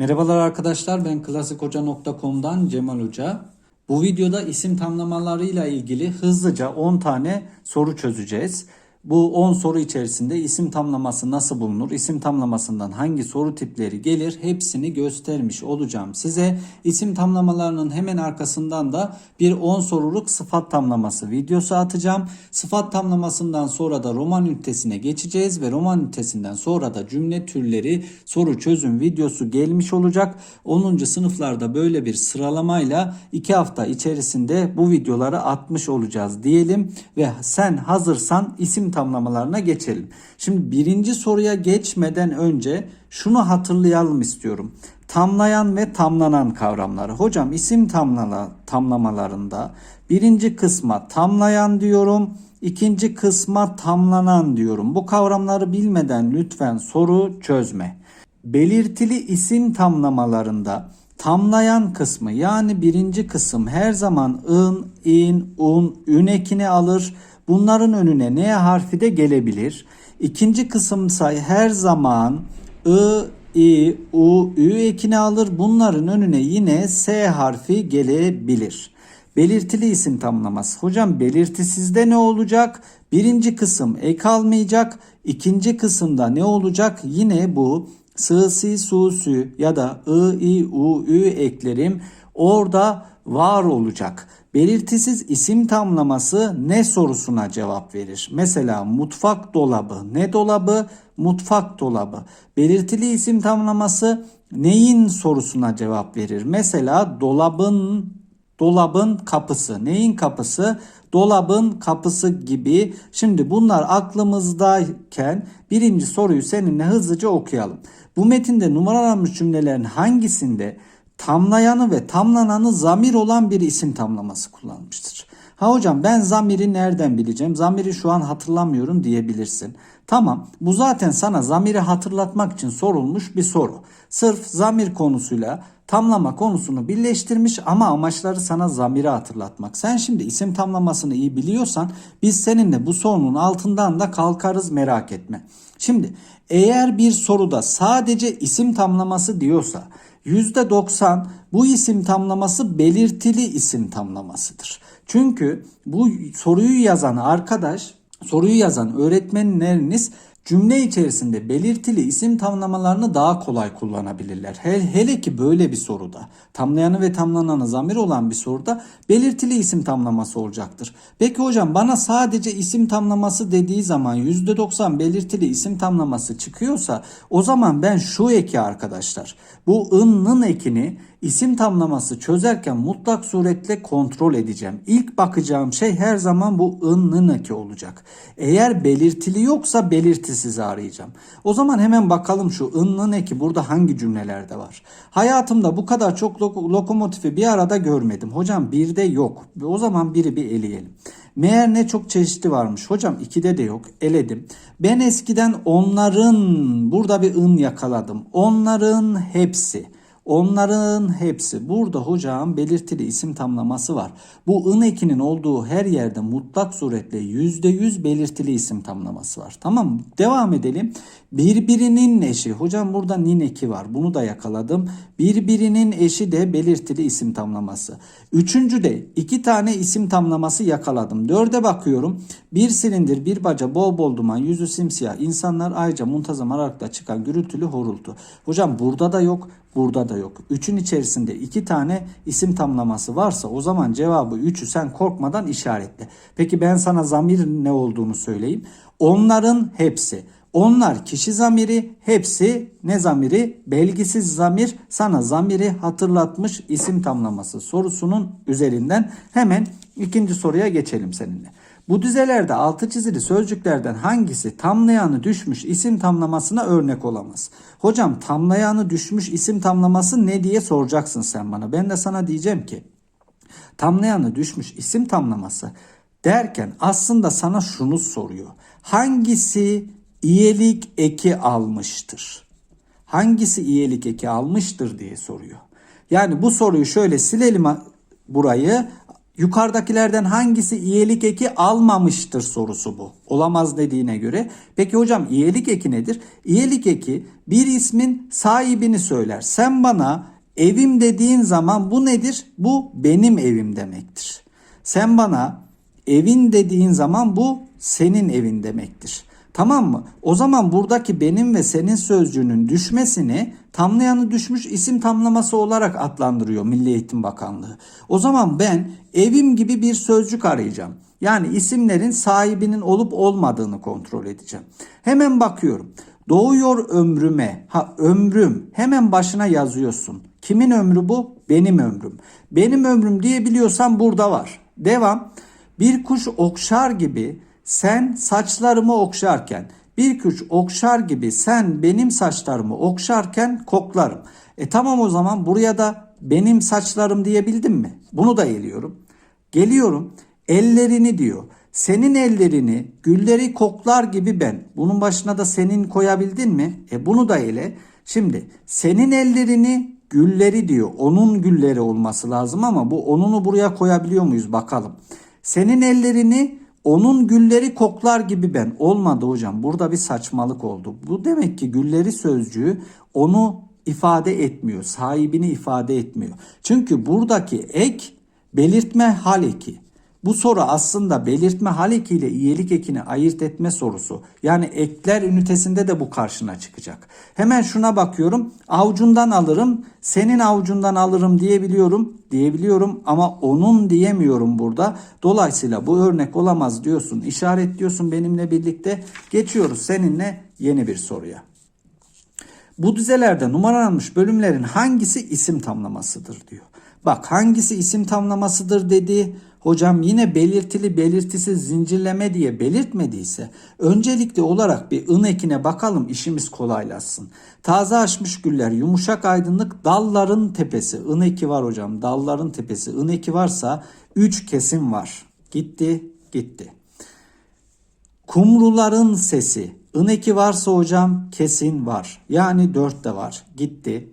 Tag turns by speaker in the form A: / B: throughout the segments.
A: Merhabalar arkadaşlar ben klasikhoca.com'dan Cemal Hoca. Bu videoda isim tamlamalarıyla ilgili hızlıca 10 tane soru çözeceğiz. Bu 10 soru içerisinde isim tamlaması nasıl bulunur, isim tamlamasından hangi soru tipleri gelir hepsini göstermiş olacağım size. İsim tamlamalarının hemen arkasından da bir 10 soruluk sıfat tamlaması videosu atacağım. Sıfat tamlamasından sonra da roman ünitesine geçeceğiz ve roman ünitesinden sonra da cümle türleri soru çözüm videosu gelmiş olacak. 10. sınıflarda böyle bir sıralamayla 2 hafta içerisinde bu videoları atmış olacağız diyelim ve sen hazırsan isim tamlamalarına geçelim. Şimdi birinci soruya geçmeden önce şunu hatırlayalım istiyorum. Tamlayan ve tamlanan kavramları. Hocam isim tamlala, tamlamalarında birinci kısma tamlayan diyorum. ikinci kısma tamlanan diyorum. Bu kavramları bilmeden lütfen soru çözme. Belirtili isim tamlamalarında tamlayan kısmı yani birinci kısım her zaman ın, in, un, ün ekini alır. Bunların önüne n harfi de gelebilir. İkinci kısımsa her zaman ı, i, u, ü ekini alır. Bunların önüne yine s harfi gelebilir. Belirtili isim tamlaması. Hocam belirtisizde ne olacak? Birinci kısım ek almayacak. İkinci kısımda ne olacak? Yine bu sı, si, su, sü ya da ı, i, u, ü eklerim orada var olacak. Belirtisiz isim tamlaması ne sorusuna cevap verir? Mesela mutfak dolabı ne dolabı? Mutfak dolabı. Belirtili isim tamlaması neyin sorusuna cevap verir? Mesela dolabın dolabın kapısı. Neyin kapısı? Dolabın kapısı gibi. Şimdi bunlar aklımızdayken birinci soruyu seninle hızlıca okuyalım. Bu metinde numaralanmış cümlelerin hangisinde tamlayanı ve tamlananı zamir olan bir isim tamlaması kullanmıştır? Ha hocam ben zamiri nereden bileceğim? Zamiri şu an hatırlamıyorum diyebilirsin. Tamam bu zaten sana zamiri hatırlatmak için sorulmuş bir soru. Sırf zamir konusuyla tamlama konusunu birleştirmiş ama amaçları sana zamiri hatırlatmak. Sen şimdi isim tamlamasını iyi biliyorsan biz seninle bu sorunun altından da kalkarız merak etme. Şimdi eğer bir soruda sadece isim tamlaması diyorsa %90 bu isim tamlaması belirtili isim tamlamasıdır. Çünkü bu soruyu yazan arkadaş, soruyu yazan öğretmenleriniz cümle içerisinde belirtili isim tamlamalarını daha kolay kullanabilirler. Hele, hele ki böyle bir soruda tamlayanı ve tamlananı zamir olan bir soruda belirtili isim tamlaması olacaktır. Peki hocam bana sadece isim tamlaması dediği zaman %90 belirtili isim tamlaması çıkıyorsa o zaman ben şu eki arkadaşlar bu ınnın ekini isim tamlaması çözerken mutlak suretle kontrol edeceğim. İlk bakacağım şey her zaman bu ınnın eki olacak. Eğer belirtili yoksa belirtisizi arayacağım. O zaman hemen bakalım şu ınnın eki burada hangi cümlelerde var. Hayatımda bu kadar çok lok- lokomotifi bir arada görmedim. Hocam bir de yok. O zaman biri bir eleyelim. Meğer ne çok çeşitli varmış. Hocam ikide de yok. Eledim. Ben eskiden onların burada bir ın yakaladım. Onların hepsi. Onların hepsi. Burada hocam belirtili isim tamlaması var. Bu ın ekinin olduğu her yerde mutlak suretle %100 belirtili isim tamlaması var. Tamam? Devam edelim. Birbirinin eşi. Hocam burada nin eki var. Bunu da yakaladım. Birbirinin eşi de belirtili isim tamlaması. Üçüncü de iki tane isim tamlaması yakaladım. Dörde bakıyorum. Bir silindir, bir baca, bol bol duman, yüzü simsiyah. İnsanlar ayrıca muntazam aralıkta çıkan gürültülü horultu. Hocam burada da yok. Burada da yok. Üçün içerisinde iki tane isim tamlaması varsa o zaman cevabı üçü sen korkmadan işaretle. Peki ben sana zamir ne olduğunu söyleyeyim. Onların hepsi. Onlar kişi zamiri, hepsi ne zamiri? Belgisiz zamir sana zamiri hatırlatmış isim tamlaması sorusunun üzerinden hemen ikinci soruya geçelim seninle. Bu dizelerde altı çizili sözcüklerden hangisi tamlayanı düşmüş isim tamlamasına örnek olamaz? Hocam tamlayanı düşmüş isim tamlaması ne diye soracaksın sen bana. Ben de sana diyeceğim ki tamlayanı düşmüş isim tamlaması derken aslında sana şunu soruyor. Hangisi iyelik eki almıştır? Hangisi iyelik eki almıştır diye soruyor. Yani bu soruyu şöyle silelim burayı yukarıdakilerden hangisi iyilik eki almamıştır sorusu bu. Olamaz dediğine göre. Peki hocam iyilik eki nedir? İyilik eki bir ismin sahibini söyler. Sen bana evim dediğin zaman bu nedir? Bu benim evim demektir. Sen bana evin dediğin zaman bu senin evin demektir. Tamam mı? O zaman buradaki benim ve senin sözcüğünün düşmesini tamlayanı düşmüş isim tamlaması olarak adlandırıyor Milli Eğitim Bakanlığı. O zaman ben evim gibi bir sözcük arayacağım. Yani isimlerin sahibinin olup olmadığını kontrol edeceğim. Hemen bakıyorum. Doğuyor ömrüme. Ha ömrüm. Hemen başına yazıyorsun. Kimin ömrü bu? Benim ömrüm. Benim ömrüm diyebiliyorsan burada var. Devam. Bir kuş okşar gibi sen saçlarımı okşarken, bir kuş okşar gibi sen benim saçlarımı okşarken koklarım. E tamam o zaman buraya da benim saçlarım diyebildim mi? Bunu da eliyorum. Geliyorum ellerini diyor. Senin ellerini gülleri koklar gibi ben. Bunun başına da senin koyabildin mi? E bunu da ele. Şimdi senin ellerini gülleri diyor. Onun gülleri olması lazım ama bu onunu buraya koyabiliyor muyuz bakalım. Senin ellerini onun gülleri koklar gibi ben. Olmadı hocam. Burada bir saçmalık oldu. Bu demek ki gülleri sözcüğü onu ifade etmiyor. Sahibini ifade etmiyor. Çünkü buradaki ek belirtme hal eki. Bu soru aslında belirtme hal eki ekini ayırt etme sorusu. Yani ekler ünitesinde de bu karşına çıkacak. Hemen şuna bakıyorum. Avucundan alırım, senin avucundan alırım diyebiliyorum. Diyebiliyorum ama onun diyemiyorum burada. Dolayısıyla bu örnek olamaz diyorsun. İşaretliyorsun benimle birlikte. Geçiyoruz seninle yeni bir soruya. Bu dizelerde numaralanmış bölümlerin hangisi isim tamlamasıdır diyor. Bak hangisi isim tamlamasıdır dedi. Hocam yine belirtili belirtisiz zincirleme diye belirtmediyse öncelikli olarak bir ın ekine bakalım işimiz kolaylaşsın. Taze açmış güller yumuşak aydınlık dalların tepesi. ın eki var hocam dalların tepesi. ın eki varsa 3 kesim var. Gitti gitti. Kumruların sesi. ın eki varsa hocam kesin var. Yani 4 de var. Gitti.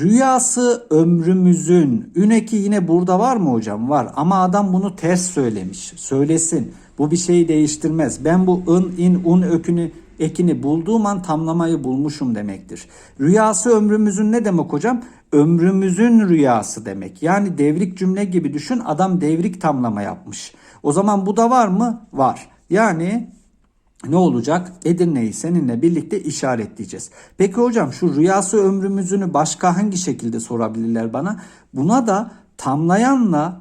A: Rüyası ömrümüzün. Üneki yine burada var mı hocam? Var ama adam bunu ters söylemiş. Söylesin. Bu bir şeyi değiştirmez. Ben bu ın, in, un ökünü ekini bulduğum an tamlamayı bulmuşum demektir. Rüyası ömrümüzün ne demek hocam? Ömrümüzün rüyası demek. Yani devrik cümle gibi düşün. Adam devrik tamlama yapmış. O zaman bu da var mı? Var. Yani ne olacak? Edirne'yi seninle birlikte işaretleyeceğiz. Peki hocam şu rüyası ömrümüzünü başka hangi şekilde sorabilirler bana? Buna da tamlayanla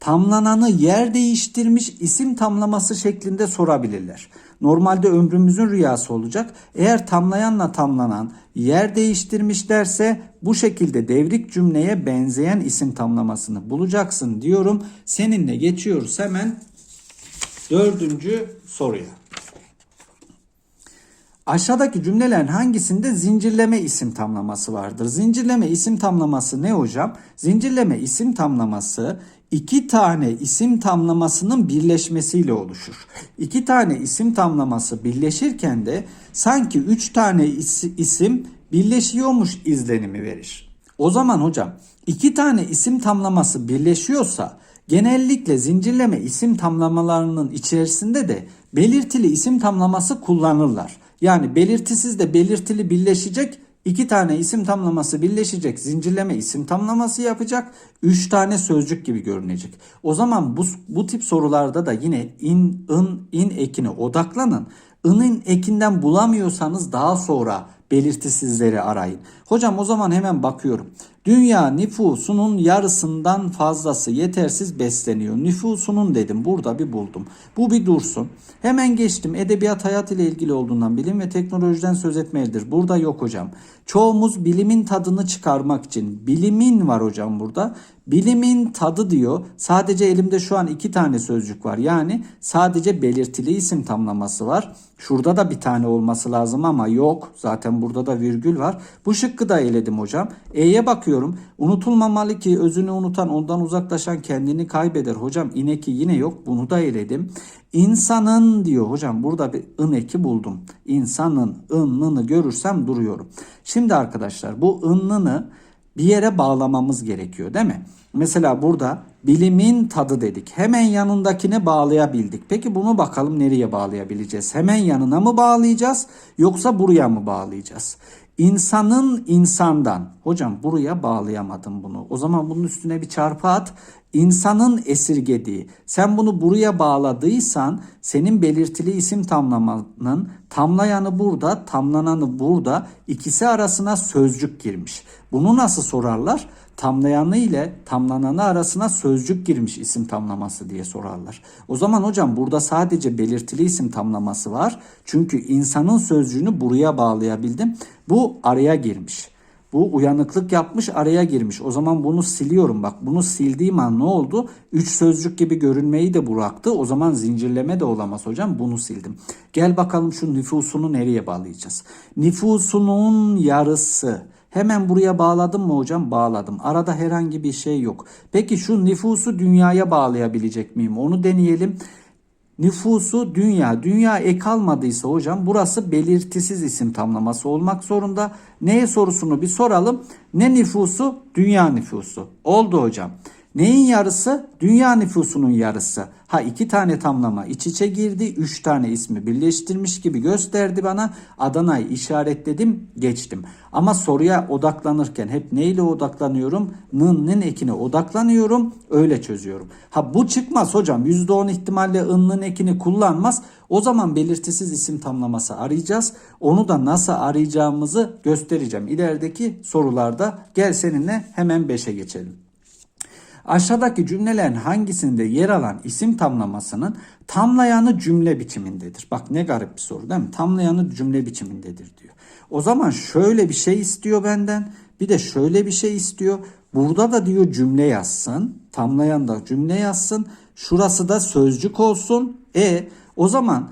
A: tamlananı yer değiştirmiş isim tamlaması şeklinde sorabilirler. Normalde ömrümüzün rüyası olacak. Eğer tamlayanla tamlanan yer değiştirmiş derse bu şekilde devrik cümleye benzeyen isim tamlamasını bulacaksın diyorum. Seninle geçiyoruz hemen dördüncü soruya. Aşağıdaki cümlelerin hangisinde zincirleme isim tamlaması vardır? Zincirleme isim tamlaması ne hocam? Zincirleme isim tamlaması iki tane isim tamlamasının birleşmesiyle oluşur. İki tane isim tamlaması birleşirken de sanki üç tane isim birleşiyormuş izlenimi verir. O zaman hocam iki tane isim tamlaması birleşiyorsa genellikle zincirleme isim tamlamalarının içerisinde de belirtili isim tamlaması kullanırlar. Yani belirtisiz de belirtili birleşecek. iki tane isim tamlaması birleşecek. Zincirleme isim tamlaması yapacak. Üç tane sözcük gibi görünecek. O zaman bu, bu tip sorularda da yine in, ın, in ekine odaklanın. In'in ekinden bulamıyorsanız daha sonra belirtisizleri arayın. Hocam o zaman hemen bakıyorum. Dünya nüfusunun yarısından fazlası yetersiz besleniyor. Nüfusunun dedim burada bir buldum. Bu bir dursun. Hemen geçtim. Edebiyat hayat ile ilgili olduğundan bilim ve teknolojiden söz etmelidir. Burada yok hocam. Çoğumuz bilimin tadını çıkarmak için. Bilimin var hocam burada. Bilimin tadı diyor. Sadece elimde şu an iki tane sözcük var. Yani sadece belirtili isim tamlaması var. Şurada da bir tane olması lazım ama yok. Zaten burada da virgül var. Bu şıkkı da eledim hocam. E'ye bakıyorum. Unutulmamalı ki özünü unutan ondan uzaklaşan kendini kaybeder. Hocam ineki yine yok. Bunu da eledim. İnsanın diyor hocam burada bir ın eki buldum. İnsanın ınını görürsem duruyorum. Şimdi arkadaşlar bu ınını bir yere bağlamamız gerekiyor değil mi? Mesela burada Bilimin tadı dedik. Hemen yanındakine bağlayabildik. Peki bunu bakalım nereye bağlayabileceğiz? Hemen yanına mı bağlayacağız yoksa buraya mı bağlayacağız? İnsanın insandan. Hocam buraya bağlayamadım bunu. O zaman bunun üstüne bir çarpı at. İnsanın esirgediği. Sen bunu buraya bağladıysan senin belirtili isim tamlamanın tamlayanı burada, tamlananı burada. ikisi arasına sözcük girmiş. Bunu nasıl sorarlar? Tamlayanı ile tamlananı arasına sözcük girmiş isim tamlaması diye sorarlar. O zaman hocam burada sadece belirtili isim tamlaması var. Çünkü insanın sözcüğünü buraya bağlayabildim. Bu araya girmiş. Bu uyanıklık yapmış araya girmiş. O zaman bunu siliyorum. Bak bunu sildiğim an ne oldu? Üç sözcük gibi görünmeyi de bıraktı. O zaman zincirleme de olamaz hocam. Bunu sildim. Gel bakalım şu nüfusunu nereye bağlayacağız? Nüfusunun yarısı. Hemen buraya bağladım mı hocam? Bağladım. Arada herhangi bir şey yok. Peki şu nüfusu dünyaya bağlayabilecek miyim? Onu deneyelim. Nüfusu dünya. Dünya ek almadıysa hocam burası belirtisiz isim tamlaması olmak zorunda. Neye sorusunu bir soralım. Ne nüfusu? Dünya nüfusu. Oldu hocam. Neyin yarısı? Dünya nüfusunun yarısı. Ha iki tane tamlama iç içe girdi. Üç tane ismi birleştirmiş gibi gösterdi bana. Adana'yı işaretledim geçtim. Ama soruya odaklanırken hep neyle odaklanıyorum? Nın ekine odaklanıyorum. Öyle çözüyorum. Ha bu çıkmaz hocam. %10 ihtimalle ın'ın ekini kullanmaz. O zaman belirtisiz isim tamlaması arayacağız. Onu da nasıl arayacağımızı göstereceğim. İlerideki sorularda gel seninle hemen 5'e geçelim. Aşağıdaki cümlelerin hangisinde yer alan isim tamlamasının tamlayanı cümle biçimindedir? Bak ne garip bir soru değil mi? Tamlayanı cümle biçimindedir diyor. O zaman şöyle bir şey istiyor benden. Bir de şöyle bir şey istiyor. Burada da diyor cümle yazsın. Tamlayan da cümle yazsın. Şurası da sözcük olsun. E o zaman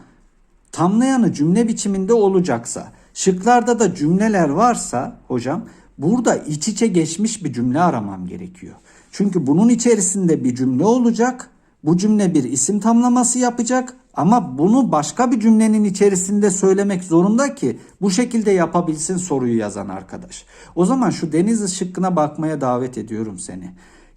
A: tamlayanı cümle biçiminde olacaksa, şıklarda da cümleler varsa hocam burada iç içe geçmiş bir cümle aramam gerekiyor. Çünkü bunun içerisinde bir cümle olacak. Bu cümle bir isim tamlaması yapacak ama bunu başka bir cümlenin içerisinde söylemek zorunda ki bu şekilde yapabilsin soruyu yazan arkadaş. O zaman şu deniz şıkkına bakmaya davet ediyorum seni.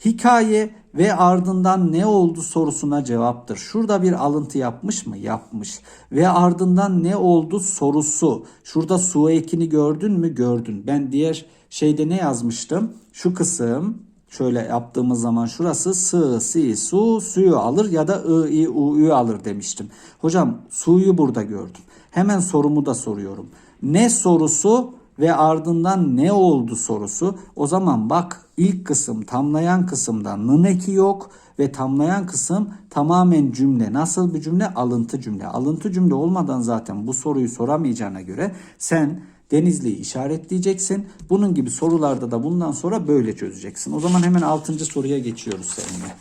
A: Hikaye ve ardından ne oldu sorusuna cevaptır. Şurada bir alıntı yapmış mı? Yapmış. Ve ardından ne oldu sorusu. Şurada su ekini gördün mü? Gördün. Ben diğer şeyde ne yazmıştım? Şu kısım Şöyle yaptığımız zaman şurası sı, si, su, suyu alır ya da ı, i, u, ü alır demiştim. Hocam suyu burada gördüm. Hemen sorumu da soruyorum. Ne sorusu ve ardından ne oldu sorusu. O zaman bak ilk kısım tamlayan kısımda nın eki yok ve tamlayan kısım tamamen cümle. Nasıl bir cümle? Alıntı cümle. Alıntı cümle olmadan zaten bu soruyu soramayacağına göre sen Denizli'yi işaretleyeceksin. Bunun gibi sorularda da bundan sonra böyle çözeceksin. O zaman hemen 6. soruya geçiyoruz seninle.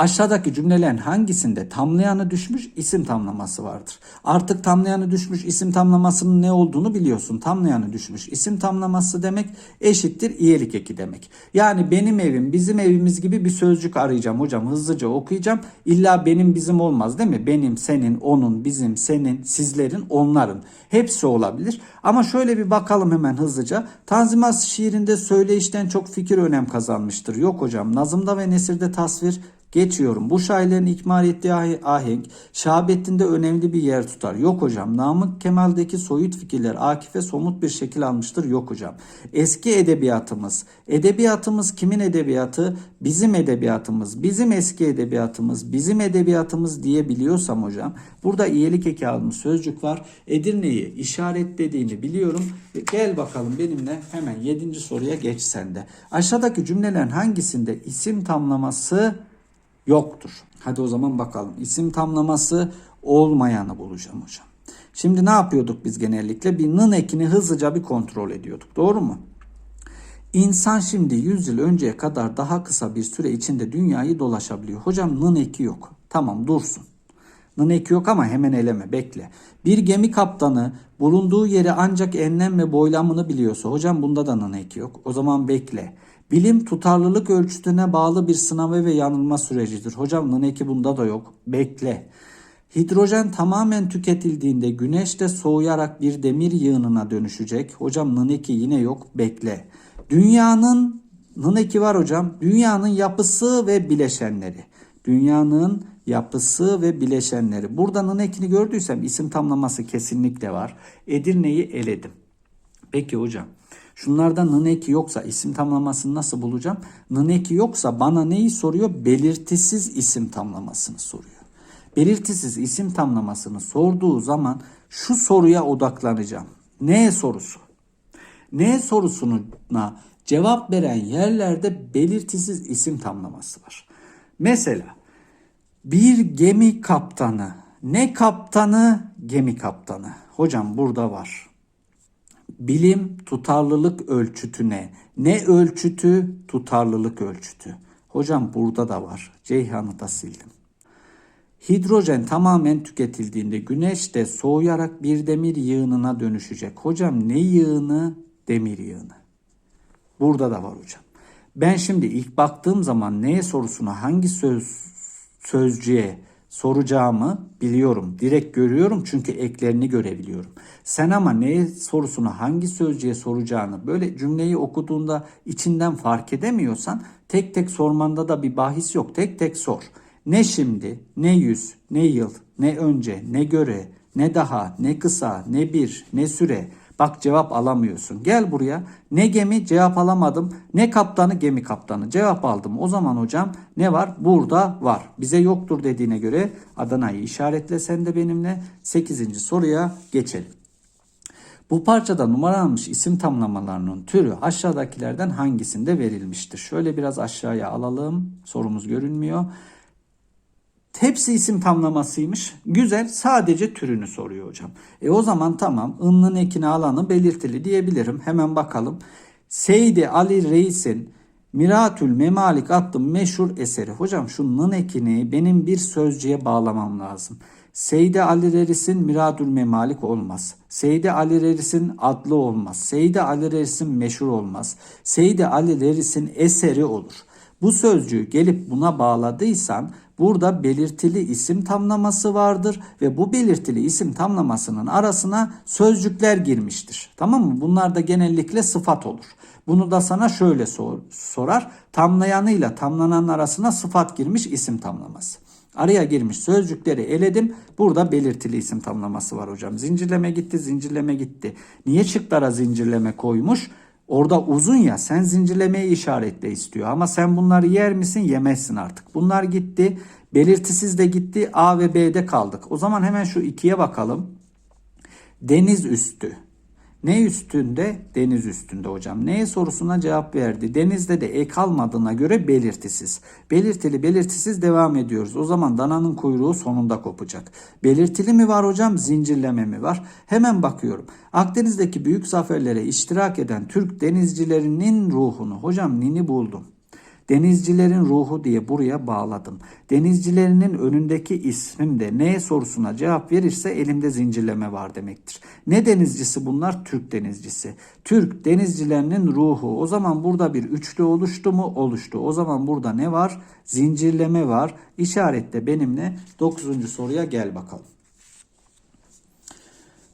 A: Aşağıdaki cümlelerin hangisinde tamlayanı düşmüş isim tamlaması vardır? Artık tamlayanı düşmüş isim tamlamasının ne olduğunu biliyorsun. Tamlayanı düşmüş isim tamlaması demek eşittir iyelik eki demek. Yani benim evim, bizim evimiz gibi bir sözcük arayacağım hocam. Hızlıca okuyacağım. İlla benim bizim olmaz değil mi? Benim, senin, onun, bizim, senin, sizlerin, onların. Hepsi olabilir. Ama şöyle bir bakalım hemen hızlıca. Tanzimat şiirinde söyleyişten çok fikir önem kazanmıştır. Yok hocam. Nazımda ve nesirde tasvir Geçiyorum. Bu şairlerin ikmal ettiği ahenk şahabetinde önemli bir yer tutar. Yok hocam. Namık Kemal'deki soyut fikirler Akif'e somut bir şekil almıştır. Yok hocam. Eski edebiyatımız. Edebiyatımız kimin edebiyatı? Bizim edebiyatımız. Bizim eski edebiyatımız. Bizim edebiyatımız diyebiliyorsam hocam. Burada iyilik eki almış sözcük var. Edirne'yi işaretlediğini biliyorum. Gel bakalım benimle hemen 7. soruya geç sende. Aşağıdaki cümlelerin hangisinde isim tamlaması yoktur. Hadi o zaman bakalım. İsim tamlaması olmayanı bulacağım hocam. Şimdi ne yapıyorduk biz genellikle? Bir nın ekini hızlıca bir kontrol ediyorduk. Doğru mu? İnsan şimdi 100 yıl önceye kadar daha kısa bir süre içinde dünyayı dolaşabiliyor. Hocam nın eki yok. Tamam dursun. Nın eki yok ama hemen eleme bekle. Bir gemi kaptanı bulunduğu yeri ancak enlem ve boylamını biliyorsa hocam bunda da nın eki yok. O zaman bekle. Bilim tutarlılık ölçütüne bağlı bir sınavı ve yanılma sürecidir. Hocam Naneki bunda da yok. Bekle. Hidrojen tamamen tüketildiğinde güneşte soğuyarak bir demir yığınına dönüşecek. Hocam Naneki yine yok. Bekle. Dünyanın Nın eki var hocam. Dünyanın yapısı ve bileşenleri. Dünyanın yapısı ve bileşenleri. Burada nın ekini gördüysem isim tamlaması kesinlikle var. Edirne'yi eledim. Peki hocam. Şunlardan nın eki yoksa isim tamlamasını nasıl bulacağım? Nın eki yoksa bana neyi soruyor? Belirtisiz isim tamlamasını soruyor. Belirtisiz isim tamlamasını sorduğu zaman şu soruya odaklanacağım. Ne sorusu? Ne sorusuna cevap veren yerlerde belirtisiz isim tamlaması var. Mesela bir gemi kaptanı. Ne kaptanı? Gemi kaptanı. Hocam burada var. Bilim tutarlılık ölçütüne. Ne ölçütü? Tutarlılık ölçütü. Hocam burada da var. Ceyhan'ı da sildim. Hidrojen tamamen tüketildiğinde güneş de soğuyarak bir demir yığınına dönüşecek. Hocam ne yığını? Demir yığını. Burada da var hocam. Ben şimdi ilk baktığım zaman neye sorusuna hangi söz sözcüğe soracağımı biliyorum. Direkt görüyorum çünkü eklerini görebiliyorum. Sen ama neye sorusuna hangi sözcüğe soracağını böyle cümleyi okuduğunda içinden fark edemiyorsan tek tek sormanda da bir bahis yok. Tek tek sor. Ne şimdi, ne yüz, ne yıl, ne önce, ne göre, ne daha, ne kısa, ne bir, ne süre. Bak cevap alamıyorsun. Gel buraya. Ne gemi cevap alamadım. Ne kaptanı gemi kaptanı cevap aldım. O zaman hocam ne var? Burada var. Bize yoktur dediğine göre Adana'yı işaretle sen de benimle. 8. soruya geçelim. Bu parçada numaralanmış isim tamlamalarının türü aşağıdakilerden hangisinde verilmiştir? Şöyle biraz aşağıya alalım. Sorumuz görünmüyor. Hepsi isim tamlamasıymış. Güzel. Sadece türünü soruyor hocam. E o zaman tamam. In'ın ekini alanı belirtili diyebilirim. Hemen bakalım. Seydi Ali Reis'in Miratül Memalik adlı meşhur eseri. Hocam şu nın ekini benim bir sözcüğe bağlamam lazım. Seydi Ali Reis'in Miradül Memalik olmaz. Seydi Ali Reis'in adlı olmaz. Seydi Ali Reis'in meşhur olmaz. Seydi Ali Reis'in eseri olur. Bu sözcüğü gelip buna bağladıysan burada belirtili isim tamlaması vardır ve bu belirtili isim tamlamasının arasına sözcükler girmiştir. Tamam mı? Bunlar da genellikle sıfat olur. Bunu da sana şöyle sor, sorar. Tamlayanıyla tamlananın arasına sıfat girmiş isim tamlaması. Araya girmiş sözcükleri eledim. Burada belirtili isim tamlaması var hocam. Zincirleme gitti, zincirleme gitti. Niye şıklara zincirleme koymuş? Orada uzun ya sen zincirlemeyi işaretle istiyor. Ama sen bunları yer misin? Yemezsin artık. Bunlar gitti. Belirtisiz de gitti. A ve B'de kaldık. O zaman hemen şu ikiye bakalım. Deniz üstü. Ne üstünde? Deniz üstünde hocam. Neye sorusuna cevap verdi. Denizde de ek almadığına göre belirtisiz. Belirtili belirtisiz devam ediyoruz. O zaman dananın kuyruğu sonunda kopacak. Belirtili mi var hocam? Zincirleme mi var? Hemen bakıyorum. Akdeniz'deki büyük zaferlere iştirak eden Türk denizcilerinin ruhunu. Hocam nini buldum. Denizcilerin ruhu diye buraya bağladım. Denizcilerinin önündeki ismim de ne sorusuna cevap verirse elimde zincirleme var demektir. Ne denizcisi bunlar? Türk denizcisi. Türk denizcilerinin ruhu. O zaman burada bir üçlü oluştu mu? Oluştu. O zaman burada ne var? Zincirleme var. İşaretle benimle 9. soruya gel bakalım.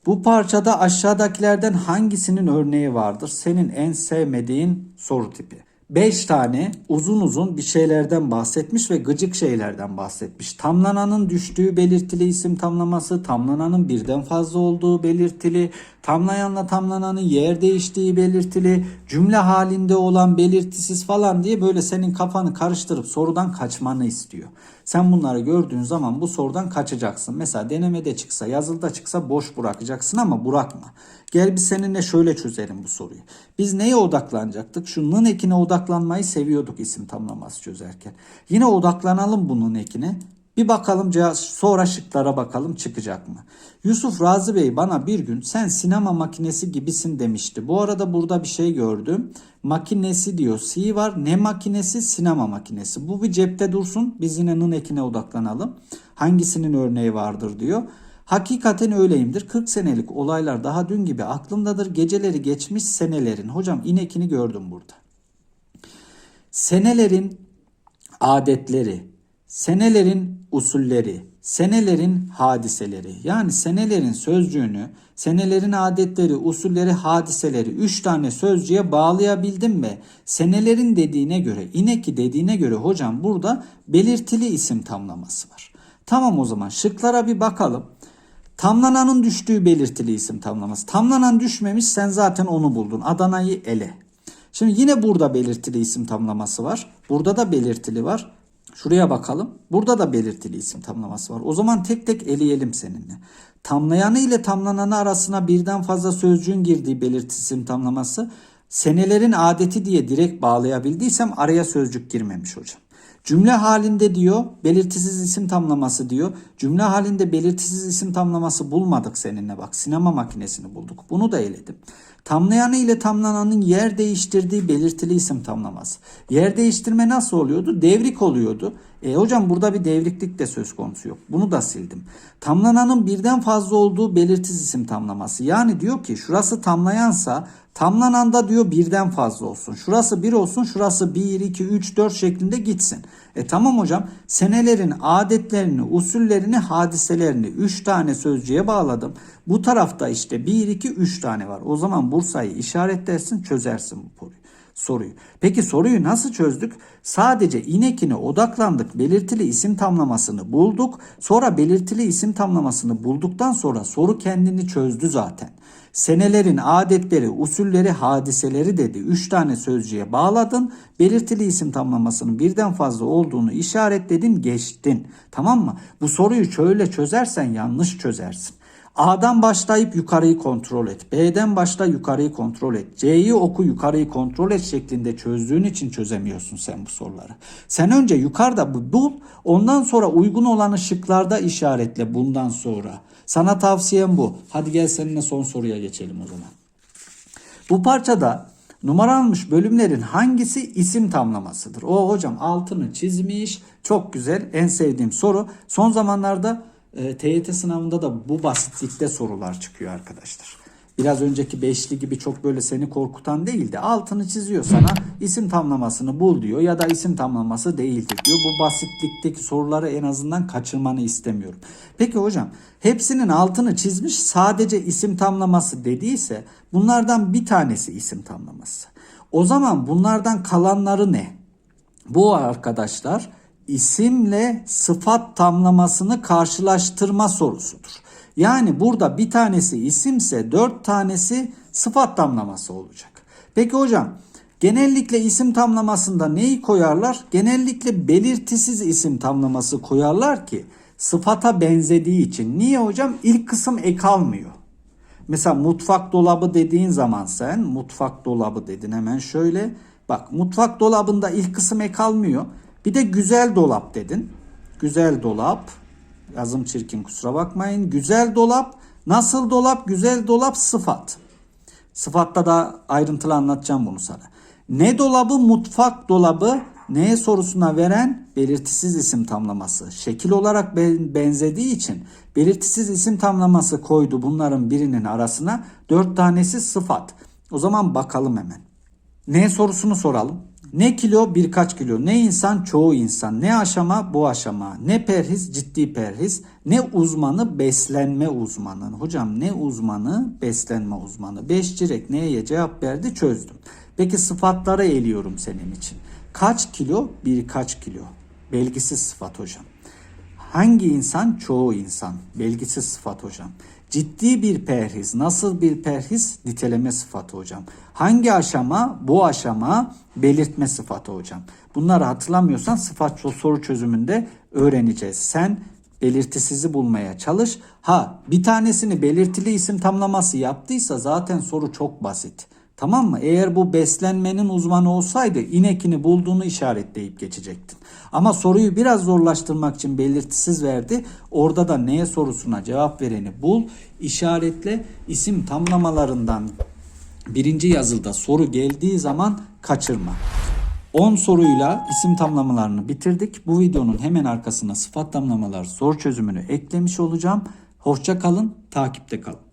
A: Bu parçada aşağıdakilerden hangisinin örneği vardır? Senin en sevmediğin soru tipi. 5 tane uzun uzun bir şeylerden bahsetmiş ve gıcık şeylerden bahsetmiş. Tamlananın düştüğü belirtili isim tamlaması, tamlananın birden fazla olduğu belirtili, tamlayanla tamlananın yer değiştiği belirtili, cümle halinde olan belirtisiz falan diye böyle senin kafanı karıştırıp sorudan kaçmanı istiyor. Sen bunları gördüğün zaman bu sorudan kaçacaksın. Mesela denemede çıksa, yazılıda çıksa boş bırakacaksın ama bırakma. Gel bir seninle şöyle çözelim bu soruyu. Biz neye odaklanacaktık? Şunun ekine odaklanmayı seviyorduk isim tamlaması çözerken. Yine odaklanalım bunun ekine. Bir bakalım sonra şıklara bakalım çıkacak mı? Yusuf Razi Bey bana bir gün sen sinema makinesi gibisin demişti. Bu arada burada bir şey gördüm. Makinesi diyor. Si var. Ne makinesi? Sinema makinesi. Bu bir cepte dursun. Biz yine nın ekine odaklanalım. Hangisinin örneği vardır diyor. Hakikaten öyleyimdir. 40 senelik olaylar daha dün gibi aklımdadır. Geceleri geçmiş senelerin. Hocam inekini gördüm burada. Senelerin adetleri, senelerin usulleri, senelerin hadiseleri yani senelerin sözcüğünü, senelerin adetleri, usulleri, hadiseleri 3 tane sözcüğe bağlayabildim mi? Senelerin dediğine göre, ineki dediğine göre hocam burada belirtili isim tamlaması var. Tamam o zaman şıklara bir bakalım. Tamlananın düştüğü belirtili isim tamlaması. Tamlanan düşmemiş sen zaten onu buldun. Adana'yı ele. Şimdi yine burada belirtili isim tamlaması var. Burada da belirtili var. Şuraya bakalım. Burada da belirtili isim tamlaması var. O zaman tek tek eleyelim seninle. Tamlayanı ile tamlananı arasına birden fazla sözcüğün girdiği belirtili isim tamlaması senelerin adeti diye direkt bağlayabildiysem araya sözcük girmemiş hocam. Cümle halinde diyor belirtisiz isim tamlaması diyor. Cümle halinde belirtisiz isim tamlaması bulmadık seninle bak. Sinema makinesini bulduk. Bunu da eledim. Tamlayanı ile tamlananın yer değiştirdiği belirtili isim tamlaması. Yer değiştirme nasıl oluyordu? Devrik oluyordu. E hocam burada bir devriklik de söz konusu yok. Bunu da sildim. Tamlananın birden fazla olduğu belirtisiz isim tamlaması. Yani diyor ki şurası tamlayansa Tamlananda diyor birden fazla olsun. Şurası 1 olsun, şurası 1, 2, 3, 4 şeklinde gitsin. E tamam hocam senelerin adetlerini, usullerini, hadiselerini 3 tane sözcüğe bağladım. Bu tarafta işte 1, 2, 3 tane var. O zaman Bursa'yı işaretlersin çözersin bu soruyu. Peki soruyu nasıl çözdük? Sadece inekine odaklandık. Belirtili isim tamlamasını bulduk. Sonra belirtili isim tamlamasını bulduktan sonra soru kendini çözdü zaten. Senelerin adetleri, usulleri, hadiseleri dedi. Üç tane sözcüğe bağladın. Belirtili isim tamlamasının birden fazla olduğunu işaretledin, geçtin. Tamam mı? Bu soruyu şöyle çözersen yanlış çözersin. A'dan başlayıp yukarıyı kontrol et. B'den başla yukarıyı kontrol et. C'yi oku yukarıyı kontrol et şeklinde çözdüğün için çözemiyorsun sen bu soruları. Sen önce yukarıda bu bul ondan sonra uygun olanı şıklarda işaretle bundan sonra. Sana tavsiyem bu. Hadi gel seninle son soruya geçelim o zaman. Bu parçada numaranmış bölümlerin hangisi isim tamlamasıdır? O hocam altını çizmiş. Çok güzel. En sevdiğim soru. Son zamanlarda e, TYT sınavında da bu basitlikte sorular çıkıyor arkadaşlar. Biraz önceki beşli gibi çok böyle seni korkutan değil de altını çiziyor sana isim tamlamasını bul diyor ya da isim tamlaması değildir diyor. Bu basitlikteki soruları en azından kaçırmanı istemiyorum. Peki hocam hepsinin altını çizmiş sadece isim tamlaması dediyse bunlardan bir tanesi isim tamlaması. O zaman bunlardan kalanları ne? Bu arkadaşlar isimle sıfat tamlamasını karşılaştırma sorusudur. Yani burada bir tanesi isimse dört tanesi sıfat tamlaması olacak. Peki hocam genellikle isim tamlamasında neyi koyarlar? Genellikle belirtisiz isim tamlaması koyarlar ki sıfata benzediği için. Niye hocam? İlk kısım ek almıyor. Mesela mutfak dolabı dediğin zaman sen mutfak dolabı dedin hemen şöyle. Bak mutfak dolabında ilk kısım ek almıyor. Bir de güzel dolap dedin. Güzel dolap. Yazım çirkin kusura bakmayın. Güzel dolap. Nasıl dolap? Güzel dolap sıfat. Sıfatta da ayrıntılı anlatacağım bunu sana. Ne dolabı? Mutfak dolabı. Ne sorusuna veren belirtisiz isim tamlaması. Şekil olarak benzediği için belirtisiz isim tamlaması koydu bunların birinin arasına. Dört tanesi sıfat. O zaman bakalım hemen. Ne sorusunu soralım. Ne kilo birkaç kilo, ne insan çoğu insan, ne aşama bu aşama, ne perhiz ciddi perhiz, ne uzmanı beslenme uzmanı. Hocam ne uzmanı beslenme uzmanı. Beş direk neye cevap verdi çözdüm. Peki sıfatları eliyorum senin için. Kaç kilo birkaç kilo. Belgisiz sıfat hocam. Hangi insan? Çoğu insan. Belgisiz sıfat hocam. Ciddi bir perhiz. Nasıl bir perhiz? Niteleme sıfatı hocam. Hangi aşama? Bu aşama belirtme sıfatı hocam. Bunları hatırlamıyorsan sıfat soru çözümünde öğreneceğiz. Sen belirtisizi bulmaya çalış. Ha bir tanesini belirtili isim tamlaması yaptıysa zaten soru çok basit. Tamam mı? Eğer bu beslenmenin uzmanı olsaydı inekini bulduğunu işaretleyip geçecektin. Ama soruyu biraz zorlaştırmak için belirtisiz verdi. Orada da neye sorusuna cevap vereni bul, işaretle isim tamlamalarından birinci yazılda soru geldiği zaman kaçırma. 10 soruyla isim tamlamalarını bitirdik. Bu videonun hemen arkasına sıfat tamlamalar soru çözümünü eklemiş olacağım. Hoşça kalın, takipte kalın.